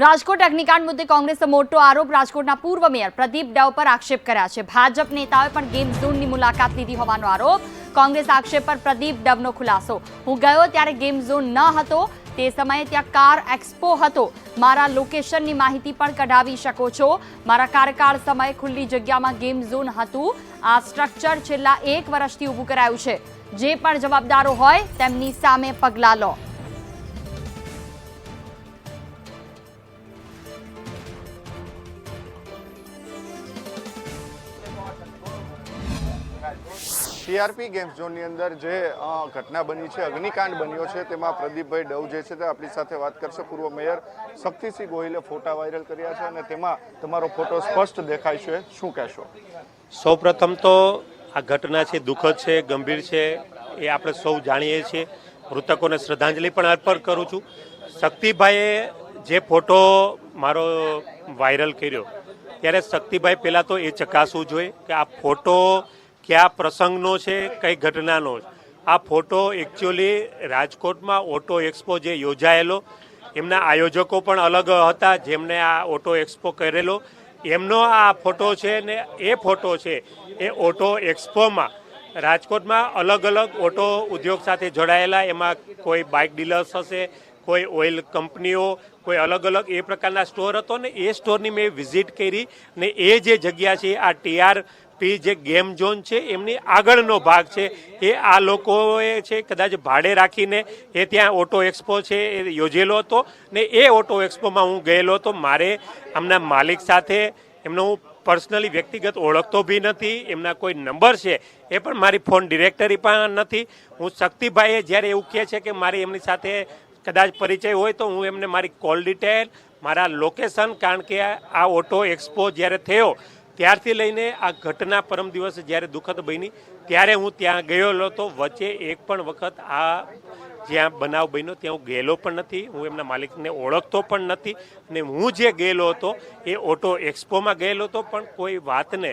રાજકોટ અગ્નિકાંડ મુદ્દે કોંગ્રેસે મોટો આરોપ. રાજકોટના પૂર્વ મેયર પ્રદીપ ડવ પર આક્ષેપ કર્યા છે. ભાજપ નેતાઓએ પણ ગેમ ઝોનની મુલાકાત લીધી હોવાનો આરોપ. કોંગ્રેસ આક્ષેપ પર પ્રદીપ ડવનો ખુલાસો. હું ગયો ત્યારે ગેમ ઝોન ન હતો. તે સમયે ત્યાં કાર એક્સપો હતો. મારા લોકેશનની માહિતી પણ કઢાવી શકો છો. મારા કાર્યકાળ સમયે ખુલ્લી જગ્યામાં ગેમ ઝોન હતું. આ સ્ટ્રક્ચર છેલ્લા એક વર્ષથી ઊભું કરાયું છે. જે પણ જવાબદારો હોય તેમની સામે પગલાં લો. ટીઆરપી ગેમ્સ ઝોનની અંદર જે ઘટના બની છે, અગ્નિકાંડ બન્યો છે, તેમાં પ્રદીપભાઈ ડવ જે છે તે આપણી સાથે વાત કરશે. પૂર્વ મેયર શક્તિસિંહ ગોહિલે ફોટા વાયરલ કર્યા છે અને તેમાં તમારો ફોટો સ્પષ્ટ દેખાય છે. શું કહેશો? સૌપ્રથમ તો આ ઘટના છે, દુઃખદ છે, ગંભીર છે, એ આપણે સૌ જાણીએ છીએ. મૃતકોને શ્રદ્ધાંજલિ પણ અર્પણ કરું છું. શક્તિભાઈએ જે ફોટો મારો વાયરલ કર્યો, ત્યારે શક્તિભાઈ પહેલાં તો એ ચકાસવું જોઈએ કે આ ફોટો કયા પ્રસંગનો છે, કઈ ઘટનાનો આ ફોટો એકચ્યુઅલી રાજકોટમાં ઓટો એક્સપો જે યોજાયેલો, એમના આયોજકો પણ અલગ હતા જેમને આ ઓટો એક્સપો કરેલો. એમનો આ ફોટો છે ને એ ફોટો છે, એ ઓટો એક્સપોમાં રાજકોટમાં અલગ અલગ ઓટો ઉદ્યોગ સાથે જોડાયેલા, એમાં કોઈ બાઇક ડીલર્સ હશે કોઈ ઓઇલ કંપનીઓ, કોઈ અલગ અલગ એ પ્રકારના સ્ટોર હતો ને એ સ્ટોરની મેં વિઝિટ કરી ને એ જે જગ્યા છે, આ ટીઆર પી જે ગેમ ઝોન છે, એમની આગળનો ભાગ છે. એ આ લોકોએ છે, કદાચ ભાડે રાખીને એ ત્યાં ઓટો એક્સપો છે, એ યોજેલો હતો ને એ ઓટો એક્સપોમાં હું ગયેલો હતો. મારે આમના માલિક સાથે એમનો હું પર્સનલી વ્યક્તિગત ઓળખતો બી નથી, એમના કોઈ નંબર છે, એ પણ મારી ફોન ડિરેક્ટરી પણ નથી. હું શક્તિભાઈએ જ્યારે એવું કહે છે કે મારી એમની સાથે કદાચ પરિચય હોય તો હું એમને મારી કોલ ડિટેલ, મારા લોકેશન કારણ કે આ ઓટો એક્સપો જ્યારે થયો, ત્યારથી લઈને આ ઘટના પરમ દિવસે જ્યારે દુઃખદ બની, ત્યારે હું ત્યાં ગયેલો હતો. વચ્ચે એક પણ વખત આ જ્યાં બનાવ બન્યો, ત્યાં હું ગયેલો પણ નથી. હું એમના માલિકને ઓળખતો પણ નથી. ને હું જે ગયેલો હતો, એ ઓટો એક્સપોમાં ગયેલો હતો. પણ કોઈ વાતને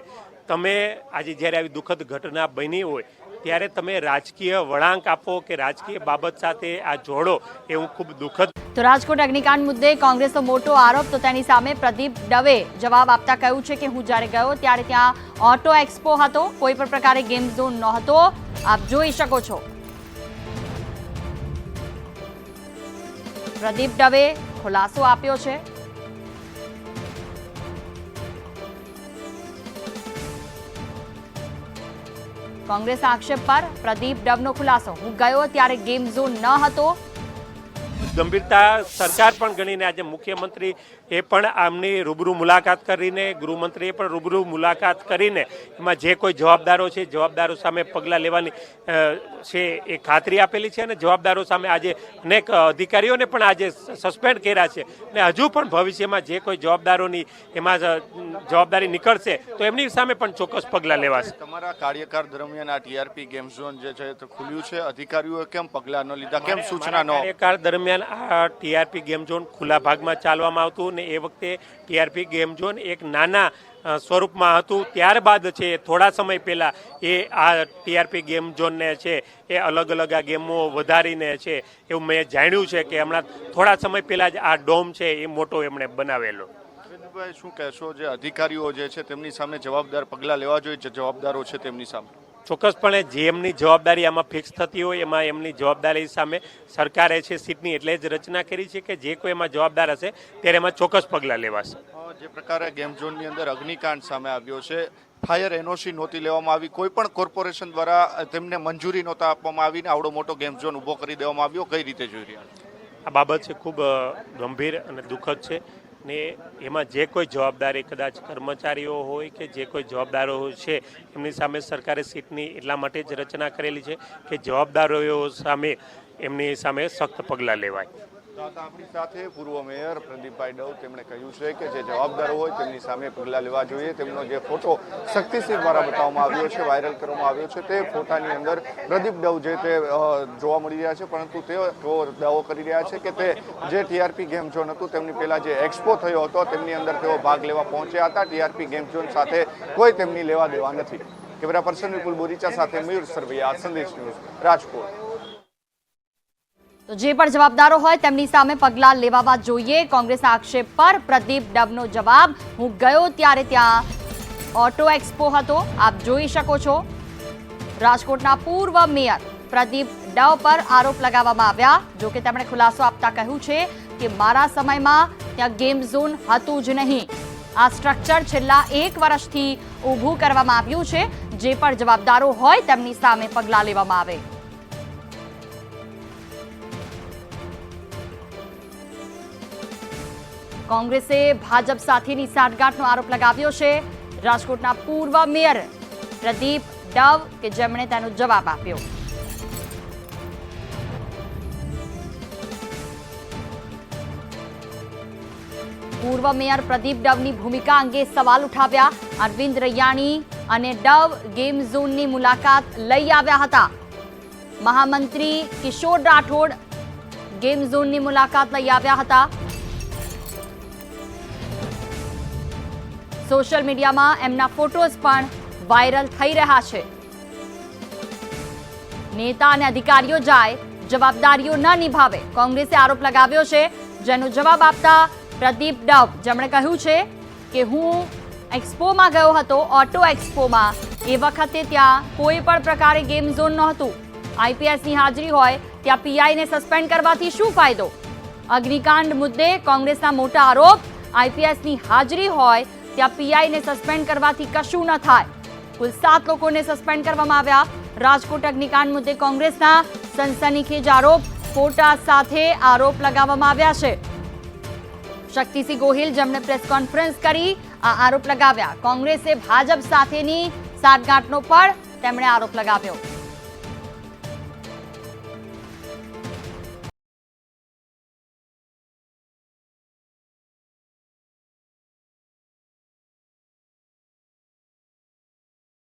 તમે આજે જ્યારે આવી દુઃખદ ઘટના બની હોય ત્યારે તમે રાજકીય વળાંક આપો કે રાજકીય બાબત સાથે આ જોડો એવું ખૂબ દુઃખદ તો રાજકોટ અગ્નિકાંડ મુદ્દે કોંગ્રેસનો મોટો આરોપ તો તેની સામે પ્રદીપ દવે જવાબ આપતા કહ્યું છે કે હું જ્યારે ગયો ત્યારે ત્યાં ઓટો એક્સપો હતો, કોઈ પણ પ્રકારે ગેમ ઝોન નહોતો. આપ જોઈ શકો છો. પ્રદીપ દવે ખુલાસો આપ્યો છે. કોંગ્રેસ આક્ષેપ પર પ્રદીપ ડબનો ખુલાસો. હું ગયો ત્યારે ગેમ ઝોન ન હતો. ગંભીરતા સરકાર પણ ગણીને આજે મુખ્યમંત્રી એ પણ આમની રૂબરૂ મુલાકાત કરીને ગૃહમંત્રીએ પણ રૂબરૂ મુલાકાત કરીને એમાં જે કોઈ જવાબદારો છે જવાબદારો સામે પગલાં લેવાની છે એ ખાતરી આપેલી છે અને જવાબદારો સામે આજે અનેક અધિકારીઓને પણ આજે સસ્પેન્ડ કર્યા છે અને હજુ પણ ભવિષ્યમાં જે કોઈ જવાબદારોની એમાં જવાબદારી નીકળશે તો એમની સામે પણ ચોક્કસ પગલાં લેવાશે. તમારા કાર્યકાળ દરમિયાન આ ટીઆરપી ગેમ ઝોન જે છે તે ખુલ્યું છે. અધિકારીઓએ કેમ પગલાં ન લીધા? કેમ સૂચના ન કાર્યકાળ દરમિયાન આ ટીઆરપી ગેમ ઝોન ખુલ્લા ભાગમાં ચાલવામાં આવતું ને એ વખતે ટીઆરપી ગેમ ઝોન એક નાના સ્વરૂપમાં હતું. ત્યારબાદ છે, થોડા સમય પહેલાં એ આ ટીઆરપી ગેમ ઝોનને છે, એ અલગ અલગ આ ગેમો વધારીને છે, એવું મેં જાણ્યું છે કે હમણાં થોડા સમય પહેલાં જ આ ડોમ છે એ મોટો એમણે બનાવેલો. શું કહેશો? જે અધિકારીઓ જે છે, તેમની સામે જવાબદાર પગલાં લેવા જોઈએ જવાબદારો છે તેમની સામે? ચોક્કસપણે જે એમની જવાબદારી આમાં ફિક્સ થતી હોય એમાં એમની જવાબદારી સામે સરકારે છે સીટની એટલે જ રચના કરી છે કે જે કોઈ એમાં જવાબદાર હશે ત્યારે એમાં ચોક્કસ પગલાં લેવાશે. જે પ્રકારે ગેમ ઝોનની અંદર અગ્નિકાંડ સામે આવ્યો છે ફાયર એનઓસી નહોતી લેવામાં આવી કોઈ પણ કોર્પોરેશન દ્વારા તેમને મંજૂરી નહોતા આપવામાં આવીને આવડો મોટો ગેમ ઝોન ઊભો કરી દેવામાં આવ્યો કઈ રીતે જોઈ રહ્યા આ બાબત છે ખૂબ ગંભીર અને દુઃખદ છે. ને એમાં જે કોઈ જવાબદારી કદાચ કર્મચારીઓ હોય કે જે કોઈ જવાબદારો છે, એમની સામે સરકારે સીટની એટલા માટે જ રચના કરેલી છે કે જવાબદારીઓ સામે એમની સામે સખ્ત પગલાં લેવાય. આપણી સાથે, પૂર્વ મેયર પ્રદીપભાઈ ડવ, તેમણે કહ્યું છે કે જે જવાબદારો હોય તેમની સામે પગલાં લેવા જોઈએ. તેમનો જે ફોટો શક્તિસિંહ દ્વારા બતાવવામાં આવ્યો છે, વાયરલ કરવામાં આવ્યો છે, તે ફોટાની અંદર પ્રદીપ ડવ જે તે જોવા મળી રહ્યા છે, પરંતુ તેઓ દાવો કરી રહ્યા છે કે તે જે ટીઆરપી ગેમ ઝોન હતું, તેમની પહેલાં જે એક્સપો થયો હતો, તેમની અંદર તેઓ ભાગ લેવા પહોંચ્યા હતા. ટીઆરપી ગેમ ઝોન સાથે કોઈ તેમની લેવા દેવા નથી. કેમેરા પર્સન વિપુલ બોરીચા સાથે મયુર સરવૈયા, સંદેશ ન્યૂઝ રાજકોટ. તો જે પણ જવાબદારો હોય તેમની સામે પગલાં લેવામાં જોઈએ. કોંગ્રેસના આક્ષેપ પર પ્રદીપ ડબનો જવાબ. હું ગયો ત્યારે ત્યાં ઓટો એક્સપો હતો. આપ જોઈ શકો છો. રાજકોટના પૂર્વ મેયર પ્રદીપ ડવ પર આરોપ લગાવવામાં આવ્યા. જો કે તેમણે ખુલાસો આપતા કહ્યું છે કે મારા સમયમાં ત્યાં ગેમ ઝોન હતું જ નહીં. આ સ્ટ્રક્ચર છેલ્લા એક વર્ષથી ઊભું કરવામાં આવ્યું છે. જે પણ જવાબદારો હોય તેમની સામે પગલાં લેવામાં આવે. કોંગ્રેસે ભાજપ સાથેની સાંઠગાંઠનો આરોપ લગાવ્યો છે. રાજકોટના પૂર્વ મેયર પ્રદીપ ડવ કે જેમણે તેનો જવાબ આપ્યો. પૂર્વ મેયર પ્રદીપ ડવની ભૂમિકા અંગે સવાલ ઉઠાવ્યા. અરવિંદ રૈયાણી અને ડવ ગેમ ઝોનની મુલાકાત લઈ આવ્યા હતા. મહામંત્રી કિશોર રાઠોડ ગેમ ઝોનની મુલાકાત લઈ આવ્યા હતા. સોશિયલ મીડિયામાં એમના ફોટોઝ પણ વાયરલ થઈ રહ્યા છે. નેતા અને અધિકારીઓ જાય, જવાબદારીઓ ન નિભાવે. કોંગ્રેસે આરોપ લગાવ્યો છે, જેનો જવાબ આપતા પ્રદીપ ડવ. જેમણે કહ્યું છે કે, હું એક્સપોમાં ગયો હતો, ઓટો એક્સપોમાં. એ વખતે ત્યાં કોઈ પણ પ્રકારે ગેમ ઝોન નહોતું. આઈપીએસની હાજરી હોય, ત્યાં પીઆઈને સસ્પેન્ડ કરવાથી શું ફાયદો? અગ્નિકાંડ મુદ્દે કોંગ્રેસના મોટા આરોપ. આઈપીએસની હાજરી હોય ત્યાં પીઆઈને સસ્પેન્ડ કરવાથી કશું ન થાય. કુલ સાત લોકોને સસ્પેન્ડ કરવામાં આવ્યા. રાજકોટ અગ્નિકાંડ મુદ્દે કોંગ્રેસના સનસનીખેજ આરોપ. ફોટા સાથે આરોપ લગાવવામાં આવ્યા છે. શક્તિસિંહ ગોહિલ જેમણે પ્રેસ કોન્ફરન્સ કરી, આ આરોપ લગાવ્યા. કોંગ્રેસે ભાજપ સાથેની સાટગાંઠનો પણ તેમણે આરોપ લગાવ્યો.